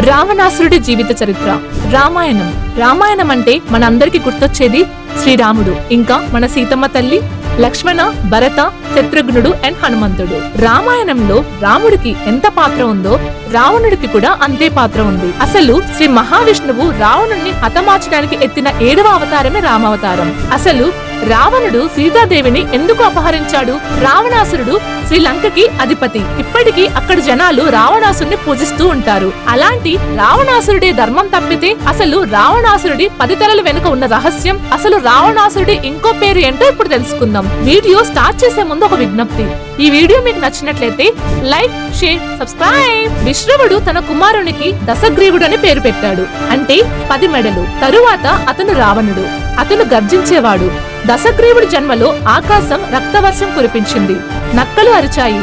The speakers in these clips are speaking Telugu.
రావణాసురుడి జీవిత చరిత్ర. రామాయణం. రామాయణం అంటే మనందరికీ గుర్తొచ్చేది శ్రీరాముడు. ఇంకా మన సీతమ్మ తల్లి లక్ష్మణ భరత శత్రుఘ్నుడు అండ్ హనుమంతుడు. రామాయణంలో రాముడికి ఎంత పాత్ర ఉందో రావణుడికి కూడా అంతే పాత్ర ఉంది. అసలు శ్రీ మహావిష్ణువు రావణుణ్ణి హతమార్చడానికి ఎత్తిన ఏడవ అవతారమే రామావతారం. అసలు రావణుడు సీతాదేవిని ఎందుకు అపహరించాడు? రావణాసురుడు శ్రీలంకకి అధిపతి. ఇప్పటికీ అక్కడ జనాలు రావణాసురుని పూజిస్తూ ఉంటారు. అలాంటి రావణాసురుడి ధర్మం తప్పితే అసలు రావణాసురుడి పది తలల వెనుక ఉన్న రహస్యం అసలు రావణాసురుడి ఇంకో పేరు ఏంటో ఇప్పుడు తెలుసుకుందాం. వీడియో స్టార్ట్ చేసే ముందు ఒక విజ్ఞప్తి. ఈ వీడియో మీకు నచ్చినట్లయితే లైక్ షేర్ సబ్స్క్రైబ్. విశ్రవుడు తన కుమారునికి దశగ్రీవుడు అని పేరు పెట్టాడు. అంటే పది మెడలు. తరువాత అతను రావణుడు. అతను గర్జించేవాడు. దశగ్రీవుడి జన్మలో ఆకాశం రక్తవర్షం కురిపించింది. నక్కలు అరిచాయి.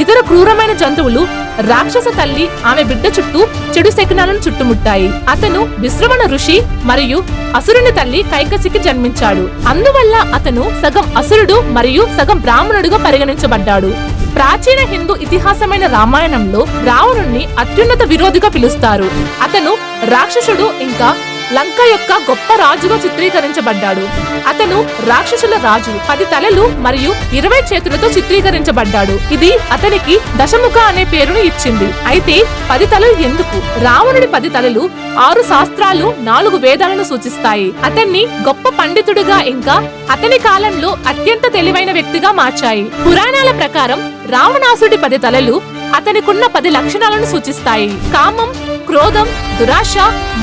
ఇతర క్రూరమైన జంతువులు రాక్షస తల్లి ఆమె బిడ్డ చుట్టూ చెడు శకనాలను చుట్టుముట్టాయి. అతను విశ్రవణ ఋషి మరియు అసురుని తల్లి కైకసికి జన్మించాడు. అందువల్ల అతను సగం అసురుడు మరియు సగం బ్రాహ్మణుడుగా పరిగణించబడ్డాడు. ప్రాచీన హిందూ ఇతిహాసమైన రామాయణంలో రావణుణ్ణి అత్యున్నత విరోధిగా పిలుస్తారు. అతను రాక్షసుడు ఇంకా లంక యొక్క గొప్ప రాజుగా చిత్రీకరించబడ్డాడు. అతను రాక్షసుల రాజు. పది తలలు మరియు ఇరవై చేతులతో చిత్రీకరించబడ్డాడు. ఇది అతనికి దశముఖ అనే పేరును ఇచ్చింది. అయితే పది తలలు ఎందుకు? రావణుడి పది తలలు ఆరు శాస్త్రాలు నాలుగు వేదాలను సూచిస్తాయి. అతన్ని గొప్ప పండితుడిగా ఇంకా అతని కాలంలో అత్యంత తెలివైన వ్యక్తిగా మార్చాయి. పురాణాల ప్రకారం రావణాసుడి పది తలలు అతనికున్న పది లక్షణాలను సూచిస్తాయి. కామం క్రోధం దురాశ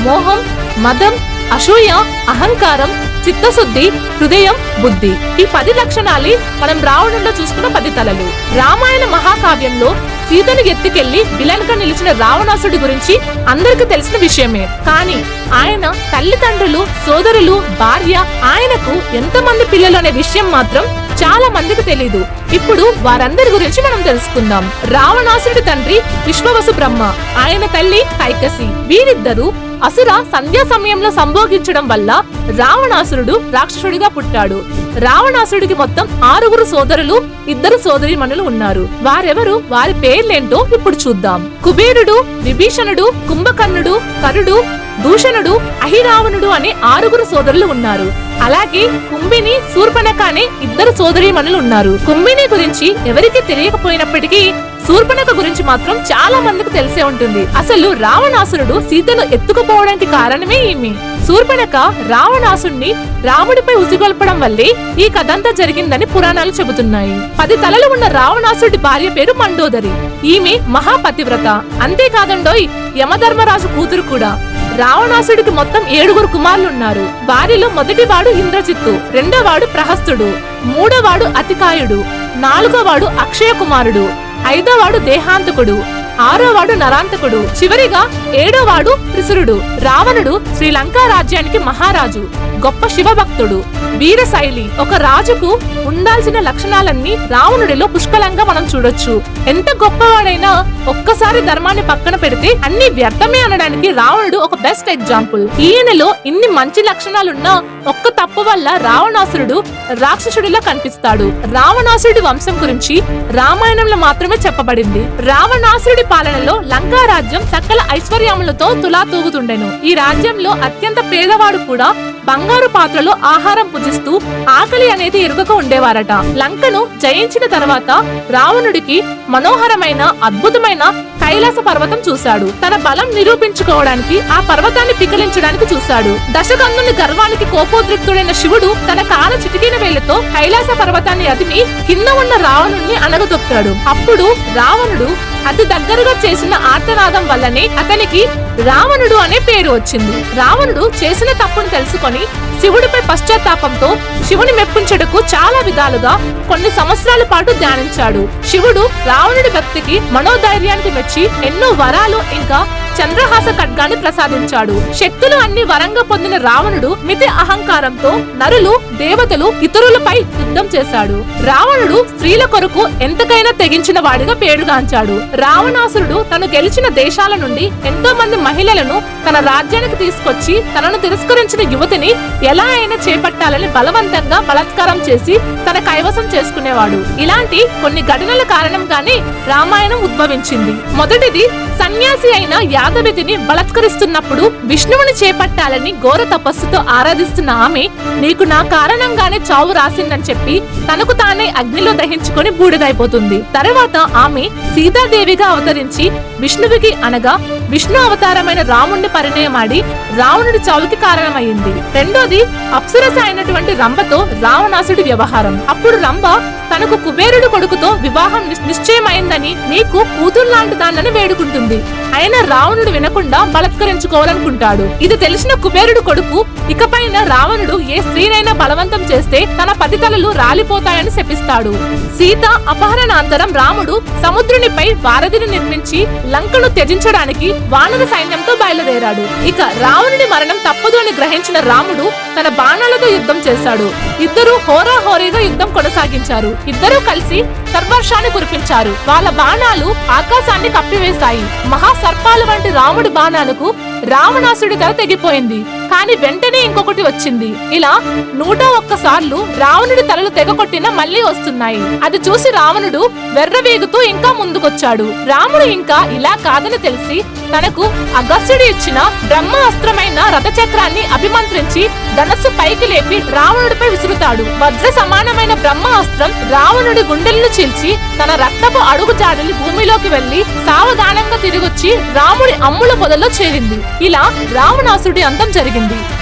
మోహం మదం అసూయ అహంకారం చిత్తశుద్ధి హృదయం బుద్ధి. ఈ పది లక్షణాలే మనం రావణంలో చూసుకున్న పది తలలు. రామాయణ మహాకావ్యంలో సీతను ఎత్తుకెళ్ళి విలన్గా నిలిచిన రావణాసుడి గురించి అందరికి తెలిసిన విషయమే. కానీ ఆయన తల్లిదండ్రులు సోదరులు భార్య ఆయనకు ఎంతమంది పిల్లలు అనే విషయం మాత్రం చాలా మందికి తెలీదు. ఇప్పుడు వారందరి గురించి మనం తెలుసుకుందాం. రావణాసురుడి తండ్రి విశ్వవసు బ్రహ్మ ఆయన తల్లి కైకసి. వీరిద్దరూ అసుర సంధ్యా సమయంలో సంభోగించడం వల్ల రావణాసురుడు రాక్షసుడిగా పుట్టాడు. రావణాసురుడికి మొత్తం ఆరుగురు సోదరులు ఇద్దరు సోదరిమణులు ఉన్నారు. వారెవరు వారి పేర్లేంటో ఇప్పుడు చూద్దాం. కుబేరుడు విభీషణుడు కుంభకర్ణుడు కరుడు దూషణుడు అహిరావణుడు అనే ఆరుగురు సోదరులు ఉన్నారు. అలాగే కుంభిని శూర్పణక అనే ఇద్దరు సోదరీమణులు ఉన్నారు కుంభిని గురించి ఎవరికి తెలియకపోయినప్పటికీ శూర్పణక గురించి మాత్రం చాలా మందికి తెలిసే ఉంటుంది. అసలు రావణాసురుడు సీతను ఎత్తుకుపోవడానికి కారణమే ఈమె శూర్పణక రావణాసుడిని రాముడిపై ఉసిగొల్పడం వల్లే ఈ కథంతా జరిగిందని పురాణాలు చెబుతున్నాయి. పది తలలు ఉన్న రావణాసుడి భార్య పేరు మండోదరి. ఈమె మహాపతివ్రత. అంతేకాదండోయ్ యమధర్మరాజు కూతురు కూడా. రావణాసుడికి మొత్తం ఏడుగురు కుమారులున్నారు. వారిలో మొదటివాడు ఇంద్రజిత్తు రెండోవాడు ప్రహస్తుడు మూడోవాడు అతికాయుడు నాలుగోవాడు అక్షయ కుమారుడు ఐదోవాడు దేహాంతకుడు ఆరోవాడు నరాంతకుడు చివరిగా ఏడోవాడు త్రిసురుడు రావణుడు శ్రీలంక రాజ్యానికి మహారాజు. గొప్ప శివభక్తుడు. వీరశైలి ఒక రాజుకు ఉండాల్సిన లక్షణాలన్నీ రావణుడిలో పుష్కలంగా మనం చూడొచ్చు. ఎంత గొప్పవాడైనా ఒక్కసారి ధర్మాన్ని పక్కన పెడితే అన్ని వ్యర్థమే అనడానికి రావణుడు ఒక బెస్ట్ ఎగ్జాంపుల్. ఈయనలో ఇన్ని మంచి లక్షణాలున్నా ఒక్క తప్పు వల్ల రావణాసురుడు రాక్షసుడిలా కనిపిస్తాడు. రావణాసురుడి వంశం గురించి రామాయణంలో మాత్రమే చెప్పబడింది. రావణాసురుడి పాలనలో లంకా రాజ్యం సకల ఐశ్వర్యములతో తులాతూగుతుండెను. ఈ రాజ్యంలో అత్యంత పేదవాడు కూడా బంగారు పాత్రలో ఆహారం పూజిస్తూ ఆకలి అనేది ఎరుగక ఉండేవారట. లంకను జయించిన తర్వాత రావణుడికి మనోహరమైన అద్భుతమైన కైలాస పర్వతం చూశాడు. తన బలం నిరూపించుకోవడానికి ఆ పర్వతాన్ని పికిలించడానికి చూశాడు. దశకంధుని గర్వానికి కోపోద్రిక్తుడైన శివుడు తన కాల చిటికిన వేళ్ళతో కైలాస పర్వతాన్ని అదిమి కింద ఉన్న రావణుణ్ణి అనగదొక్కాడు అప్పుడు రావణుడు అతి దగ్గరగా చేసిన ఆర్తనాదం వల్లనే అతనికి రావణుడు అనే పేరు వచ్చింది. రావణుడు చేసిన తప్పును తెలుసుకొని శివుడిపై పశ్చాత్తాపంతో శివుని మెప్పించడకు చాలా విధాలుగా కొన్ని సంవత్సరాల పాటు ధ్యానించాడు. శివుడు రావణుడి భక్తికి మనోధైర్యానికి మెచ్చి ఎన్నో వరాలు ఇంకా చంద్రహాస ఖడ్గాన్ని ప్రసాదించాడు. శక్తులు అన్ని వరంగా పొందిన రావణుడు మితి అహంకారంతో నరులు దేవతలు ఇతరులపై యుద్ధం చేశాడు. రావణుడు స్త్రీల కొరకు ఎంతకైనా తెగించిన వాడిగా పేరుగాంచాడు. రావణాసురుడు తను గెలిచిన దేశాల నుండి ఎంతో మంది మహిళలను తన రాజ్యానికి తీసుకొచ్చి తనను తిరస్కరించిన యువతిని ఎలా అయినా చేపట్టాలని బలవంతంగా బలాత్కారం చేసి తన కైవసం చేసుకునేవాడు. ఇలాంటి కొన్ని ఘటనల కారణంగానే రామాయణం ఉద్భవించింది. మొదటిది సన్యాసి అయిన జాతవిధిని బలత్కరిస్తున్నప్పుడు విష్ణువుని చేపట్టాలని ఘోర తపస్సుతో ఆరాధిస్తున్న ఆమె నీకు నా కారణంగానే చావు రాసిందని చెప్పి తనకు తానే అగ్నిలో దహించుకొని బూడిదైపోతుంది. తర్వాత ఆమె సీతాదేవిగా అవతరించి విష్ణువుకి అనగా విష్ణు అవతారమైన రాముణ్ణి పరిణయమాడి రావణుడి చావుకి కారణమైంది రెండోది అప్సరస అయినటువంటి రంభతో రావణాసుడి వ్యవహారం. అప్పుడు రంభ తనకు కుబేరుడు కొడుకుతో వివాహం నిశ్చయమైందని నీకు కూతురు లాంటి దాన్నని వేడుకుంటుంది. అయినా రావణుడు వినకుండా బలత్కరించుకోవాలనుకుంటాడు ఇది తెలిసిన కుబేరుడు కొడుకు ఇకపైన రావణుడు ఏ స్త్రీనైనా బలవంతం చేస్తే తన పతితలలు రాలిపోతాయని శపిస్తాడు. సీత అపహరణాంతరం రాముడు సముద్రునిపై వారధిని నిర్మించి లంకను త్యజించడానికి వానర సైన్యంతో బయలుదేరాడు. ఇక రావణుడి మరణం తప్పదు అని గ్రహించిన రాముడు తన బాణాలతో యుద్ధం చేశాడు. ఇద్దరు హోరాహోరీగా యుద్ధం కొనసాగించారు. ఇద్దరూ కలిసి సర్వర్షాన్ని కురిపించారు. వాళ్ళ బాణాలు ఆకాశాన్ని కప్పివేశాయి. మహాసర్పాలు వంటి రాముడి బాణాలకు రావణాసుడి తల తెగిపోయింది. కానీ వెంటనే ఇంకొకటి వచ్చింది. ఇలా నూట ఒక్కసార్లు రావణుడి తలలు తెగకొట్టిన మళ్ళీ వస్తున్నాయి. అది చూసి రావణుడు వెర్రవేగుతూ ఇంకా ముందుకొచ్చాడు. రాముడు ఇంకా ఇలా కాదని తెలిసి తనకు అగస్త్యుడు ఇచ్చిన బ్రహ్మ అస్త్రమైన రథచక్రాన్ని అభిమంత్రించి ధనస్సు పైకి లేపి రావణుడిపై విసురుతాడు. వజ్ర సమానమైన బ్రహ్మ అస్త్రం రావణుడి గుండెలను చీల్చి తన రక్తపు అడుగు జాడలి భూమిలోకి వెళ్ళి సావధానంగా తిరిగొచ్చి రాముడి అమ్ముల పొదల్లో చేరింది. ఇలా రావణాసుడి అంతం జరిగింది.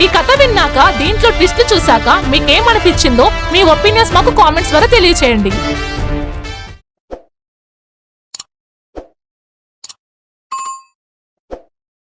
ఈ కథ విన్నాక దీంట్లో ట్విస్ట్ చూశాక మీకేమనిపించిందో మీ ఒపీనియన్స్ మాకు కామెంట్స్ ద్వారా తెలియచేయండి.